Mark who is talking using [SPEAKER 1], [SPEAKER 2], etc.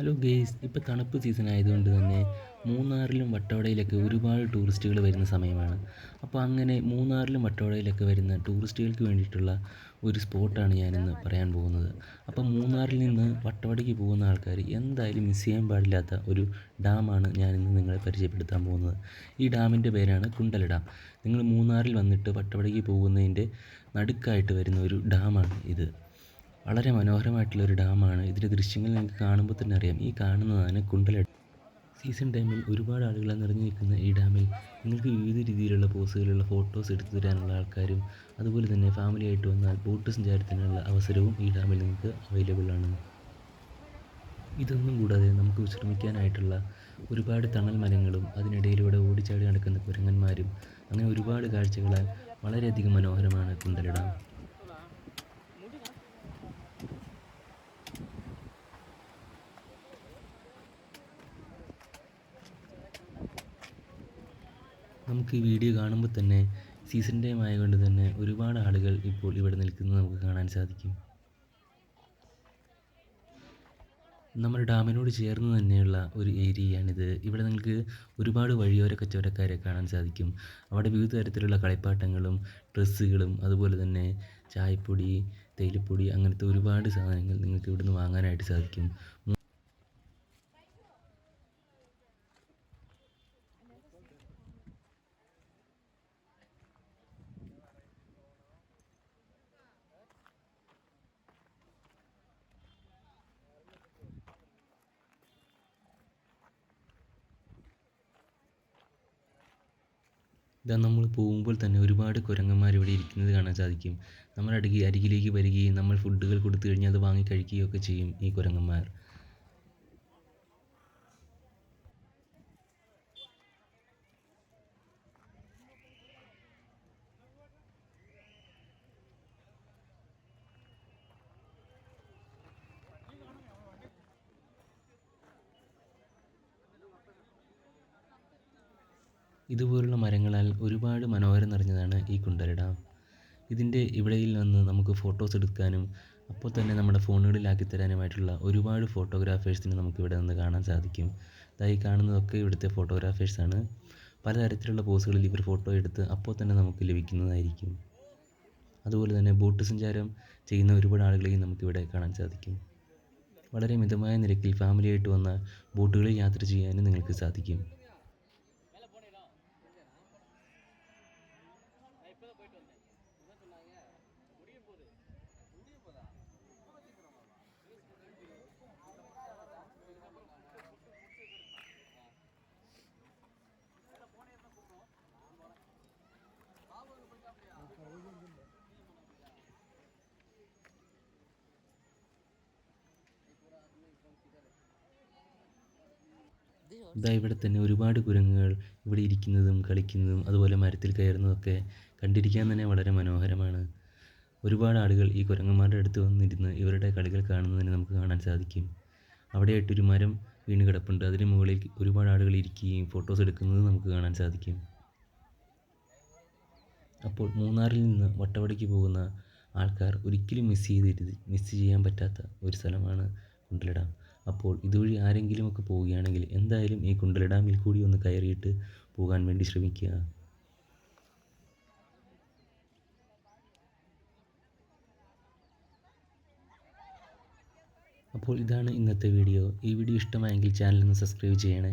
[SPEAKER 1] Hello guys ഇപ്പോൾ തണുപ്പ് season ആയതുകൊണ്ട് തന്നെ മൂന്നാറിലും വട്ടവടയിലൊക്കെ ഒരുപാട് ടൂറിസ്റ്റുകൾ വരുന്ന സമയമാണ്. അപ്പോൾ അങ്ങനെ മൂന്നാറിലും വട്ടവടയിലൊക്കെ വരുന്ന ടൂറിസ്റ്റുകൾക്ക് വേണ്ടിയിട്ടുള്ള ഒരു സ്പോട്ടാണ് ഞാനിന്ന് പറയാൻ പോകുന്നത്. അപ്പോൾ മൂന്നാറിൽ നിന്ന് വട്ടവടയ്ക്ക് പോകുന്ന ആൾക്കാർ എന്തായാലും മിസ് ചെയ്യാൻ പാടില്ലാത്ത ഒരു ഡാമാണ് ഞാനിന്ന് നിങ്ങളെ പരിചയപ്പെടുത്താൻ പോകുന്നത്. ഈ ഡാമിന്റെ പേരാണ് കുണ്ടല ഡാം. നിങ്ങൾ മൂന്നാറിൽ വന്നിട്ട് വട്ടവടയ്ക്ക് പോകുന്നതിന്റെ നടുക്കായിട്ട് വരുന്ന ഒരു ഡാമാണ് ഇത്. വളരെ മനോഹരമായിട്ടുള്ള ഒരു ഡാമാണ്. ഇതിന്റെ ദൃശ്യങ്ങൾ നിങ്ങൾക്ക് കാണുമ്പോൾ തന്നെ അറിയാം. ഈ കാണുന്നതാണ് കുണ്ടല സീസൺ ടൈമിൽ ഒരുപാട് ആളുകൾ നിറഞ്ഞു നിൽക്കുന്ന ഈ ഡാമിൽ നിങ്ങൾക്ക് വിവിധ രീതിയിലുള്ള പോസുകളിലുള്ള ഫോട്ടോസ് എടുത്തു തരാനുള്ള ആൾക്കാരും അതുപോലെ തന്നെ ഫാമിലി ആയിട്ട് വന്നാൽ ബോട്ട് സഞ്ചാരത്തിനുള്ള അവസരവും ഈ ഡാമിൽ നിങ്ങൾക്ക് അവൈലബിൾ ആണ്. ഇതൊന്നും കൂടാതെ നമുക്ക് വിശ്രമിക്കാനായിട്ടുള്ള ഒരുപാട് തണൽ മരങ്ങളും അതിനിടയിലൂടെ ഓടിച്ചാടി നടക്കുന്ന കുരങ്ങന്മാരും അങ്ങനെ ഒരുപാട് കാഴ്ചകളാൽ വളരെയധികം മനോഹരമാണ് കുണ്ടല ഡാം നമുക്ക് ഈ വീഡിയോ കാണുമ്പോൾ തന്നെ സീസൺ ടൈം ആയതുകൊണ്ട് തന്നെ ഒരുപാട് ആളുകൾ ഇപ്പോൾ ഇവിടെ നിൽക്കുന്നത് നമുക്ക് കാണാൻ സാധിക്കും. നമ്മുടെ ഡാമിനോട് ചേർന്ന് തന്നെയുള്ള ഒരു ഏരിയയാണിത്. ഇവിടെ നിങ്ങൾക്ക് ഒരുപാട് വഴിയോര കച്ചവടക്കാരെ കാണാൻ സാധിക്കും. അവിടെ വിവിധ തരത്തിലുള്ള കളിപ്പാട്ടങ്ങളും ഡ്രസ്സുകളും അതുപോലെ തന്നെ ചായപ്പൊടി തേയിലപ്പൊടി അങ്ങനത്തെ ഒരുപാട് സാധനങ്ങൾ നിങ്ങൾക്ക് ഇവിടുന്ന് വാങ്ങാനായിട്ട് സാധിക്കും. ഇതാ നമ്മൾ പോകുമ്പോൾ തന്നെ ഒരുപാട് കുരങ്ങന്മാർ ഇവിടെ ഇരിക്കുന്നത് കാണാൻ സാധിക്കും. നമ്മുടെ അടുക്കി അരികിലേക്ക് വരികയും നമ്മൾ ഫുഡുകൾ കൊടുത്തു കഴിഞ്ഞാൽ അത് വാങ്ങി കഴിക്കുകയും ഒക്കെ ചെയ്യും ഈ കുരങ്ങന്മാർ. ഇതുപോലുള്ള മരങ്ങളാൽ ഒരുപാട് മനോഹരം നിറഞ്ഞതാണ് ഈ കുണ്ടറ ഡാം ഇതിന്റെ ഇവിടെയിൽ നിന്ന് നമുക്ക് ഫോട്ടോസ് എടുക്കാനും അപ്പോൾ തന്നെ നമ്മുടെ ഫോണുകളിലാക്കി തരാനുമായിട്ടുള്ള ഒരുപാട് ഫോട്ടോഗ്രാഫേഴ്സിനെ നമുക്ക് ഇവിടെ നിന്ന് കാണാൻ സാധിക്കും. ഇതായി കാണുന്നതൊക്കെ ഇവിടുത്തെ ഫോട്ടോഗ്രാഫേഴ്സാണ്. പലതരത്തിലുള്ള പോസുകളിൽ ഇവർ ഫോട്ടോ എടുത്ത് അപ്പോൾ തന്നെ നമുക്ക് ലഭിക്കുന്നതായിരിക്കും. അതുപോലെ തന്നെ ബോട്ട് സഞ്ചാരം ചെയ്യുന്ന ഒരുപാട് ആളുകളെയും നമുക്കിവിടെ കാണാൻ സാധിക്കും. വളരെ മിതമായ നിരക്കിൽ ഫാമിലിയായിട്ട് വന്ന ബോട്ടുകളിൽ യാത്ര ചെയ്യാനും നിങ്ങൾക്ക് സാധിക്കും. ഇതാ ഇവിടെ തന്നെ ഒരുപാട് കുരങ്ങുകൾ ഇവിടെ ഇരിക്കുന്നതും കളിക്കുന്നതും അതുപോലെ മരത്തിൽ കയറുന്നതൊക്കെ കണ്ടിരിക്കാൻ തന്നെ വളരെ മനോഹരമാണ്. ഒരുപാട് ആളുകൾ ഈ കുരങ്ങന്മാരുടെ അടുത്ത് വന്നിരുന്ന് ഇവരുടെ കളികൾ കാണുന്നതിന് നമുക്ക് കാണാൻ സാധിക്കും. അവിടെയായിട്ട് ഒരു മരം വീണ് കിടപ്പുണ്ട്. അതിന് മുകളിൽ ഒരുപാട് ആളുകൾ ഇരിക്കുകയും ഫോട്ടോസ് എടുക്കുന്നത് നമുക്ക് കാണാൻ സാധിക്കും. അപ്പോൾ മൂന്നാറിൽ നിന്ന് വട്ടവടയ്ക്ക് പോകുന്ന ആൾക്കാർ ഒരിക്കലും മിസ് ചെയ്തിരുത് മിസ് ചെയ്യാൻ പറ്റാത്ത ഒരു സ്ഥലമാണ് കുണ്ടല ഡാം അപ്പോൾ ഇതുവഴി ആരെങ്കിലുമൊക്കെ പോവുകയാണെങ്കിൽ എന്തായാലും ഈ കുണ്ടല ഡാമിൽ കൂടി ഒന്ന് കയറിയിട്ട് പോകാൻ വേണ്ടി ശ്രമിക്കുക. അപ്പോൾ ഇതാണ് ഇന്നത്തെ വീഡിയോ. ഈ വീഡിയോ ഇഷ്ടമായെങ്കിൽ ചാനൽ ഒന്ന് സബ്സ്ക്രൈബ് ചെയ്യണേ.